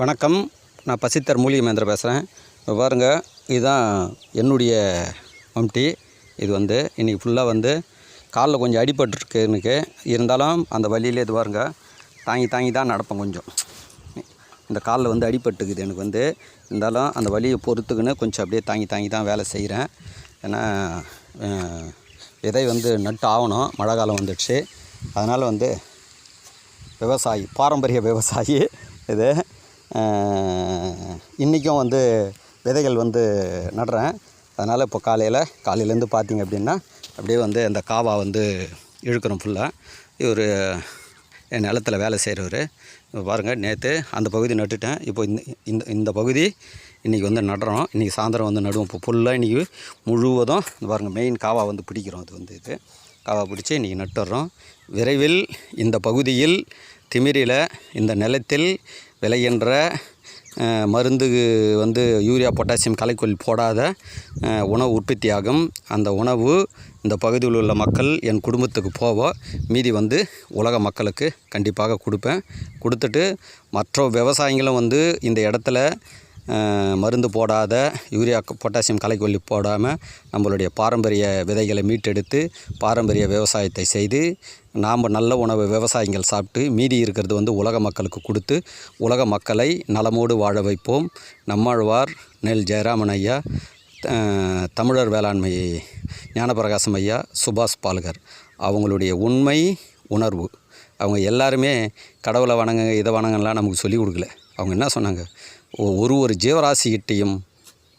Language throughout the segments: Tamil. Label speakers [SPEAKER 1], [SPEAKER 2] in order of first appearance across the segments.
[SPEAKER 1] வணக்கம். நான் பசித்தர் மூலிகமேந்திர பேசுகிறேன் இப்போ பாருங்கள் இதுதான் என்னுடைய மம்டி. இது வந்து இன்றைக்கி ஃபுல்லாக வந்து காலில் கொஞ்சம் அடிபட்டுருக்கு எனக்கு இருந்தாலும் அந்த வழியிலே இது பாருங்க தாங்கி தாங்கி தான் நடப்பேன் கொஞ்சம். இந்த காலில் வந்து அடிபட்டுக்குது எனக்கு வந்து. இருந்தாலும் அந்த வழியை பொறுத்துக்குன்னு கொஞ்சம் அப்படியே தாங்கி தாங்கி தான் வேலை செய்கிறேன் ஏன்னா விதை வந்து நட்டு ஆகணும். மழை காலம் வந்துடுச்சு. அதனால் வந்து விவசாயி பாரம்பரிய விவசாயி இது. இன்றைக்கும் வந்து விதைகள் வந்து நடுறேன். அதனால் இப்போ காலையில் காலையிலேருந்து பார்த்தீங்க அப்படின்னா அப்படியே வந்து அந்த காவா வந்து இழுக்கிறோம் ஃபுல்லாக இவர் என் நிலத்தில் வேலை செய்கிறவர் இப்போ பாருங்கள் நேற்று அந்த பகுதி நட்டுட்டேன். இப்போ இந்த இந்த இந்த பகுதி இன்றைக்கி வந்து நடுறோம். இன்றைக்கி சாயந்தரம் வந்து நடுவோம். இப்போ ஃபுல்லாக இன்றைக்கி முழுவதும் இந்த பாருங்கள் மெயின் காவா வந்து பிடிக்கிறோம். அது வந்து இது. காவா பிடிச்சி இன்றைக்கி நட்டுறோம். விரைவில் இந்த பகுதியில் திமிரியில் இந்த நிலத்தில் விளைகின்ற மருந்து வந்து யூரியா பொட்டாசியம் கலைக்கொல்லி போடாத உணவு உற்பத்தியாகும். அந்த உணவு இந்த பகுதியில் உள்ள மக்கள் என் குடும்பத்துக்கு போவோம் மீதி வந்து உலக மக்களுக்கு கண்டிப்பாக கொடுப்பேன். கொடுத்துட்டு மற்ற விவசாயிகளும் வந்து இந்த இடத்துல மருந்து போடாத யூரியா பொட்டாசியம் கலைக்கொல்லி போடாமல் நம்மளுடைய பாரம்பரிய விதைகளை மீட்டெடுத்து பாரம்பரிய விவசாயத்தை செய்து நாம் நல்ல உணவு விவசாயிகள் சாப்பிட்டு மீதி இருக்கிறது வந்து உலக மக்களுக்கு கொடுத்து உலக மக்களை நலமோடு வாழ வைப்போம். நம்மாழ்வார் நெல் ஜெயராமன் ஐயா தமிழர் வேளாண்மை ஞானபிரகாசம் ஐயா சுபாஷ் பால்கர். அவங்களுடைய உண்மை உணர்வு. அவங்க எல்லாருமே கடவுளை வணங்க இதை வணங்கலாம் நமக்கு சொல்லிக் கொடுக்கல. அவங்க என்ன சொன்னாங்க? ஒரு ஒரு ஜீவராசிகிட்டையும்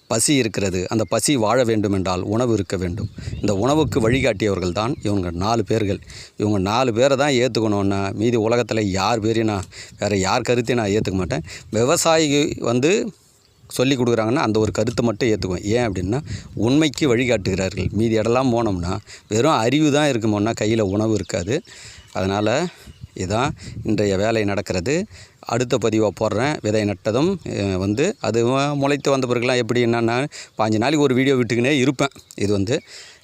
[SPEAKER 1] பசி இருக்கிறது. அந்த பசி வாழ வேண்டும் என்றால் உணவு இருக்க வேண்டும். இந்த உணவுக்கு வழிகாட்டியவர்கள் தான் இவங்க நாலு பேர்கள். இவங்க நாலு பேரை தான் ஏற்றுக்கணுன்னா மீதி உலகத்தில் யார் பேரையும் நான் வேறு யார் கருத்தையும் நான் ஏற்றுக்க மாட்டேன். விவசாயி வந்து சொல்லி கொடுக்குறாங்கன்னா அந்த ஒரு கருத்தை மட்டும் ஏற்றுக்குவேன் ஏன் அப்படின்னா உண்மைக்கு வழிகாட்டுகிறார்கள். மீதி இடம்லாம் போனோம்னா வெறும் அறிவு தான் இருக்குமோன்னா கையில் உணவு இருக்காது. அதனால் இதுதான் இன்றைய வேலை நடக்கிறது. அடுத்த பதிவாக போடுறேன். விதை நட்டதும் வந்து அது முளைத்து வந்த பிறகுலாம் எப்படி என்னென்னா பாஞ்சு நாளைக்கு ஒரு வீடியோ விட்டுக்கினே இருப்பேன். இது வந்து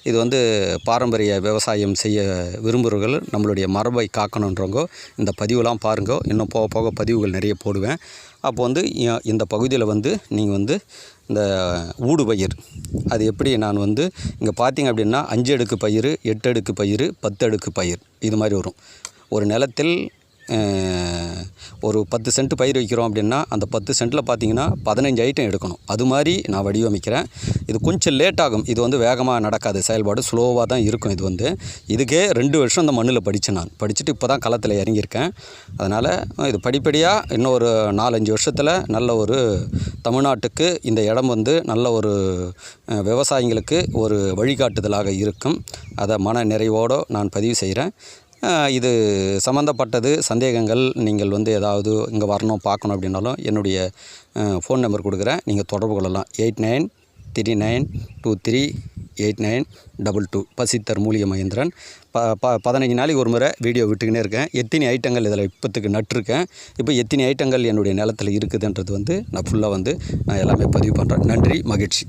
[SPEAKER 1] இது வந்து பாரம்பரிய விவசாயம் செய்ய விரும்புகிறவர்கள் நம்மளுடைய மரபை காக்கணுன்றவங்க இந்த பதிவுலாம் பாருங்க. இன்னும் போக போக பதிவுகள் நிறைய போடுவேன். அப்போ வந்து இந்த பகுதியில் வந்து நீங்கள் வந்து இந்த ஊடு பயிர் அது எப்படி நான் வந்து இங்கே பார்த்தீங்க அப்படின்னா அஞ்சு அடுக்கு பயிர் எட்டு அடுக்கு பயிர் பத்து அடுக்கு பயிர் இது மாதிரி வரும். ஒரு நிலத்தில் ஒரு பத்து சென்ட் பயிர் வைக்கிறோம் அப்படின்னா அந்த பத்து சென்ட்டில் பார்த்தீங்கன்னா பதினஞ்சு ஐட்டம் எடுக்கணும். அது மாதிரி நான் வடிவமைக்கிறேன். இது கொஞ்சம் லேட் ஆகும். இது வந்து வேகமாக நடக்காது. செயல்பாடு ஸ்லோவாக தான் இருக்கும் இது வந்து. இதுக்கே ரெண்டு வருஷம் இந்த மண்ணில் படித்தேன் நான். படிச்சுட்டு இப்போ தான் களத்தில் இறங்கியிருக்கேன். அதனால் இது படிப்படியாக இன்னும் ஒரு நாலஞ்சு வருஷத்தில் நல்ல ஒரு தமிழ்நாட்டுக்கு இந்த இடம் வந்து நல்ல ஒரு விவசாயிங்களுக்கு ஒரு வழிகாட்டுதலாக இருக்கும். அதை மன நிறைவோடு நான் பதிவு செய்கிறேன் இது சம்மந்தப்பட்டது சந்தேகங்கள். நீங்கள் வந்து ஏதாவது இங்கே வரணும் பார்க்கணும் அப்படின்னாலும் என்னுடைய ஃபோன் நம்பர் கொடுக்குறேன். நீங்கள் தொடர்பு கொள்ளலாம். Eight nine three nine two three eight nine double two. பசித்தர் மூலிகை மகேந்திரன் ப ப பதினஞ்சு நாளைக்கு ஒரு முறை வீடியோ விட்டுக்கினே இருக்கேன். எத்தனை ஐட்டங்கள் இதில் இப்போத்துக்கு நட்டிருக்கேன். இப்போ எத்தனை ஐட்டங்கள் என்னுடைய நிலத்தில் இருக்குதுன்றது வந்து நான் ஃபுல்லாக வந்து நான் எல்லாமே பதிவு பண்ணுறேன் நன்றி மகிழ்ச்சி.